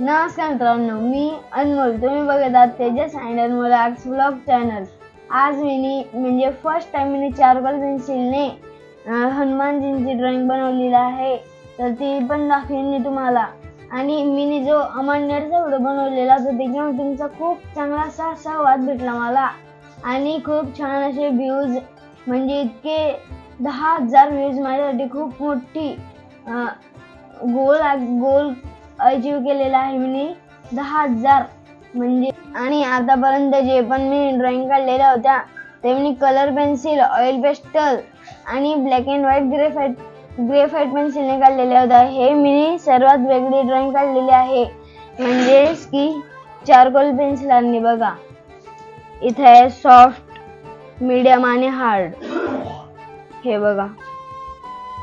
नमस्कार मित्रांनो मी अनमोल तुम्ही बघत आहात Tejas and Anmol arts blog channel. आज मी म्हणजे फर्स्ट टाइम मी चारकोल पेन्सिलने हनुमानजींची ड्रॉइंग बनवलेली आहे. तर ती पण दाखवेन मी तुम्हाला. आणि मी जो अमान्यरचा व्हिडिओ बनवलेला तो त्याच्यामुळे तुमचा खूप चांगला असा सहवाद भेटला मला. आणि खूप छान असे व्ह्यूज म्हणजे इतके दहा हजार व्ह्यूज माझ्यासाठी खूप मोठी गोल गोल अचीव केलेला आहे मी दहा हजार म्हणजे आणि आतापर्यंत जे पण मी ड्रॉइंग काढलेल्या होत्या ते मी कलर पेन्सिल ऑइल पेस्टल आणि black and white graphite graphite पेन्सिलने काढलेल्या होत्या. हे मी सर्वात वेगळी ड्रॉइंग काढलेली आहे. म्हणजेच की चारकोल पेन्सिलांनी बघा. इथे आहे सॉफ्ट मीडियम आणि हार्ड हे बघा.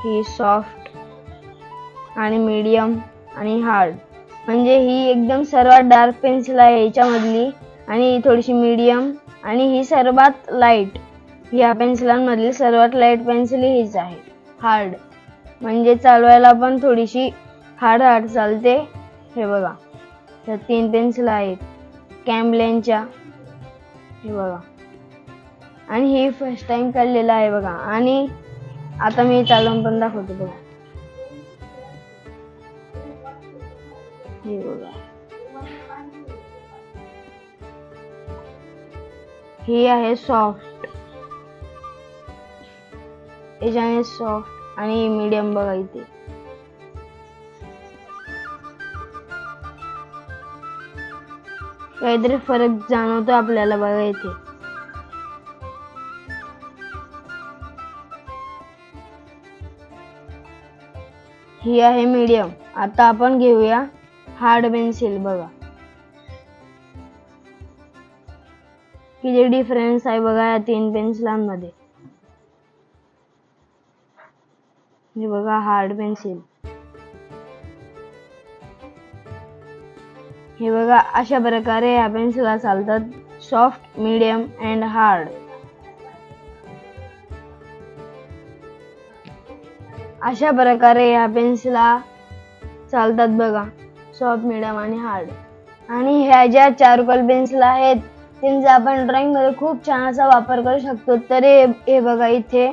ही सॉफ्ट आणि मीडियम आणि हार्ड म्हणजे ही एकदम सर्वात डार्क पेन्सिल आहे याच्यामधली आणि ही थोडीशी मीडियम आणि ही सर्वात लाइट ह्या पेन्सिलांमधली सर्वात लाइट पेन्सिल हीच आहे. हार्ड म्हणजे चालवायला पण थोडीशी हार्ड हार्ड चालते. हे बघा. ह्या तीन पेन्सिल आहेत. कॅम्बलेनच्या हे बघा. आणि ही फर्स्ट टाइम काढलेलं आहे बघा. आणि आता मी चालवून पण दाखवतो बघा. ही आहे सॉफ्ट याच्याने सॉफ्ट आणि मीडियम बघा इथे. काहीतरी फरक जाणवतो आपल्याला बघा इथे. ही आहे मीडियम आता आपण घेऊया हार्ड पेन्सिल बघा. किती डिफरन्स आहे बघा या तीन पेन्सिलांमध्ये हे बघा हार्ड पेन्सिल हे बघा अशा प्रकारे या पेन्सिला चालतात सॉफ्ट मीडियम अँड हार्ड अशा प्रकारे या पेन्सिला चालतात बघा सॉफ्ट मिडियम आणि हार्ड आणि ह्या ज्या चारकोल पेन्सिल आहेत त्यांचा आपण ड्रॉइंगमध्ये खूप छान असा वापर करू शकतो तर हे हे बघा इथे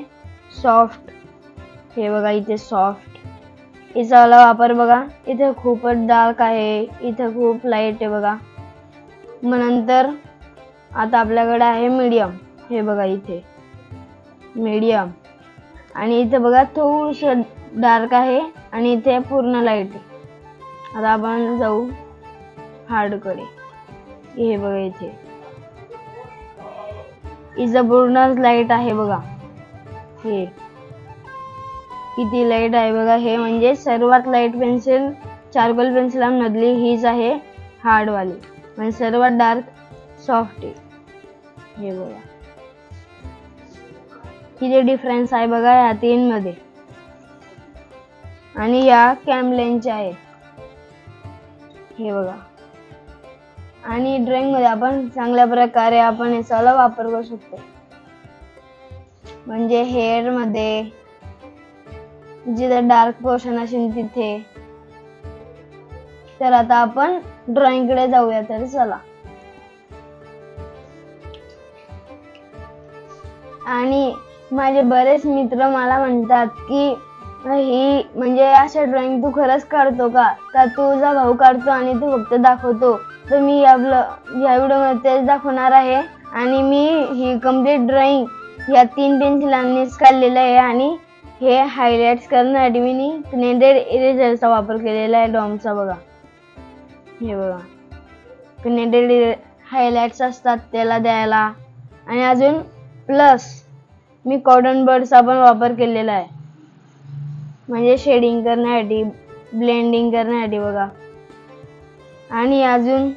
सॉफ्ट हे बघा इथे सॉफ्ट हिचा वाला वापर बघा इथे खूपच डार्क आहे इथे खूप लाइट आहे बघा. मग नंतर आता आपल्याकडे आहे मीडियम हे बघा इथे. मीडियम आणि इथे बघा थोडस डार्क आहे आणि इथे पूर्ण लाइट आहे आता आपण जाऊ हार्डकडे हे बघा इथे. इथं पूर्ण लाइट आहे बघा. हे. किती लाइट आहे बघा. हे म्हणजे सर्वात लाइट पेन्सिल चारकोल पेन्सिलांमधली हीच आहे हार्डवाली. म्हणजे सर्वात डार्क सॉफ्ट हे बघा. किती डिफरन्स आहे बघा या तीन मध्ये आणि या कॅमलेनच्या आहेत हे बघा. आणि ड्रॉइंगमध्ये आपण चांगल्या प्रकारे आपण याचा वापर करू शकतो. म्हणजे हेअरमध्ये जिथे डार्क पोर्शन असेल तिथे. तर आता आपण ड्रॉइंगकडे जाऊया तर चला. आणि माझे बरेच मित्र मला म्हणतात की ही म्हणजे अशा ड्रॉइंग तू खरंच काढतो का? का तुझा भाऊ काढतो आणि तू फक्त दाखवतो. तर मी या ब्ल- या व्हिडिओमध्ये तेच दाखवणार आहे. आणि मी ही कंप्लीट ड्रॉइंग या तीन पेन्सिलांनीच काढलेलं आहे. आणि हे हायलाइट्स करण्यासाठी मी. कनेडेड इरेजरचा वापर केलेला आहे डॉमचा बघा. हे बघा. कनेडेड हायलाइट्स असतात त्याला द्यायला. आणि अजून प्लस मी कॉटन बर्डचा पण वापर केलेला आहे. म्हणजे शेडिंग करण्यासाठी ब्लेंडिंग करण्यासाठी बघा. आणि अजून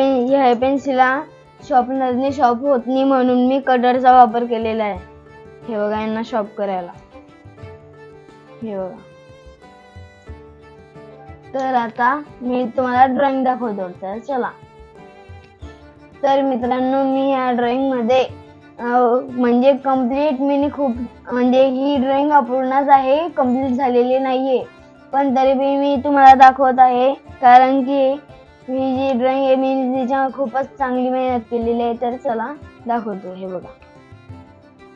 पेन ह्या पेन्सिला. शॉपनरने शॉप होत नाही म्हणून मी कटरचा वापर केलेला आहे. हे बघा यांना शॉप करायला. हे बघा. तर आता मी तुम्हाला ड्रॉइंग दाखवतो तर चला. तर मित्रांनो मी या ड्रॉइंगमध्ये म्हणजे कंप्लीट मी खूप म्हणजे ही ड्रॉइंग अपूर्णच आहे कंप्लीट झालेली नाहीये. पण तरी मी तुम्हाला दाखवत आहे. कारण की मी जी ड्रॉइंग आहे मी तिच्या खूपच चांगली मेहनत केलेली आहे तर चला दाखवतो. हे बघा.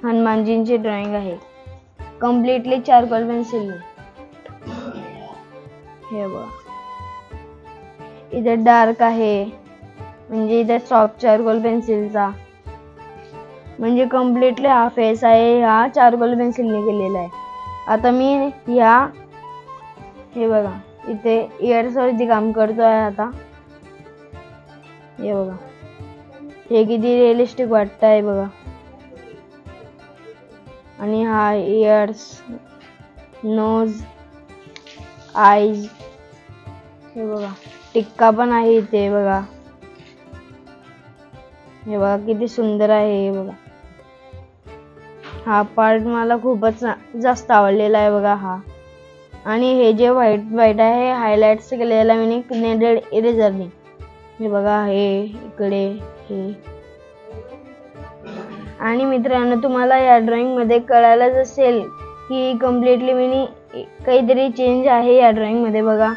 हनुमानजींची ड्रॉइंग आहे. कम्प्लिटली चारकोल पेन्सिलने हे बघा. इथे डार्क आहे. म्हणजे इथे सॉफ्ट चारकोल पेन्सिलचा म्हणजे कम्प्लिटली हा फेस आहे हा चारकोल पेन्सिलने केलेला आहे. आता मी ह्या हे बघा. इथे इयर्सवरती काम करतो आहे आता. हे बघा. हे किती रिअलिस्टिक वाटत आहे बघा. आणि हा इयर्स नोज आईज हे बघा. टिक्का पण आहे इथे बघा. हे बघा किती सुंदर आहे हे बघा. हा पार्ट मला खूपच जास्त आवडलेला आहे बघा हा. आणि हे जे व्हाईट व्हाईट आहे हायलाइट्स केलेला मी नेडेड इरेझरने हे बघा हे इकडे हे. आणि मित्रांनो तुम्हाला या ड्रॉइंगमध्ये कळायलाच असेल की कम्प्लिटली मी काहीतरी चेंज आहे या ड्रॉइंगमध्ये बघा.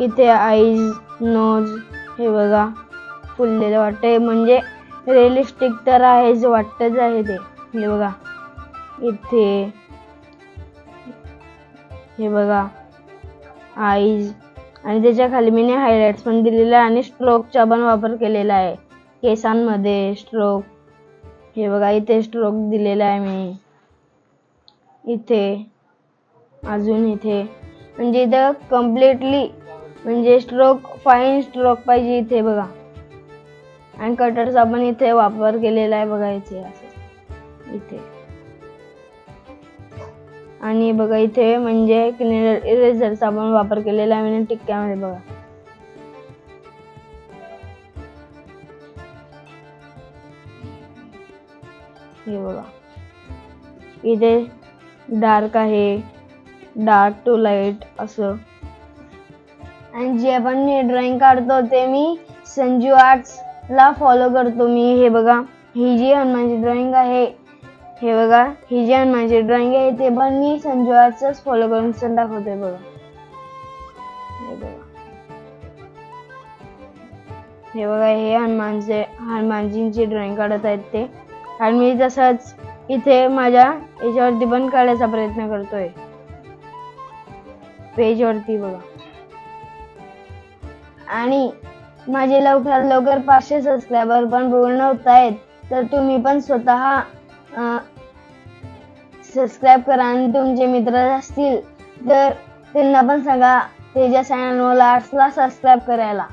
इथे आईज नोज हे बघा. फुललेलं वाटतंय. म्हणजे रिअलिस्टिक तर आहेच वाटतंच आहे ते. हे बघा. इथे. हे बघा. आईज आणि त्याच्याखाली मी हायलाइट्स पण दिलेलं आहे आणि स्ट्रोकचा पण वापर केलेला आहे. केसांमध्ये स्ट्रोक हे बघा इथे स्ट्रोक दिलेला आहे मी. इथे अजून इथे. म्हणजे इथं कम्प्लिटली म्हणजे स्ट्रोक फाईन स्ट्रोक पाहिजे इथे बघा. आणि कटरचा पण इथे वापर केलेला आहे बघा इथे असं. इथे. आणि बघा इथे म्हणजे इरेझरचा पण वापर केलेला आहे म्हणजे टिक्क्यामध्ये बघा. हे बघा. इथे डार्क आहे डार्क टू लाइट असं. आणि जे पण मी ड्रॉइंग काढतो ते मी संजू आर्ट्सला फॉलो करतो मी. हे बघा ही जी हनुमानची ड्रॉइंग आहे हे बघा ही जी हनुमानची ड्रॉइंग आहे ते पण मी संजू फॉलो करून सण दाखवतोय बघा. हे बघा. हे बघा हे हनुमानचे हनुमानजींची ड्रॉइंग काढत आहेत ते. आणि मी तसंच इथे माझ्या याच्यावरती पण काढायचा प्रयत्न करतोय. पेजवरती बघा. आणि माझे लवकरात लवकर पाचशे सबस्क्रायबर पण पूर्ण होत आहेत तर तुम्ही पण स्वतः सबस्क्राईब करा आणि तुमचे मित्र असतील तर त्यांना पण सांगा तेजा चॅनल आर्ट्सला सबस्क्राईब करायला.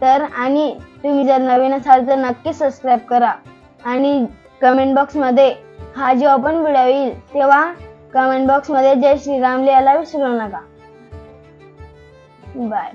तर आणि तुम्ही जर नवीन असाल तर नक्की सबस्क्राईब करा. आणि कमेंट बॉक्समध्ये हा जेव्हा पण व्हिडिओ येईल तेव्हा कमेंट बॉक्समध्ये जय श्रीराम लिहायला विसरू नका. बाय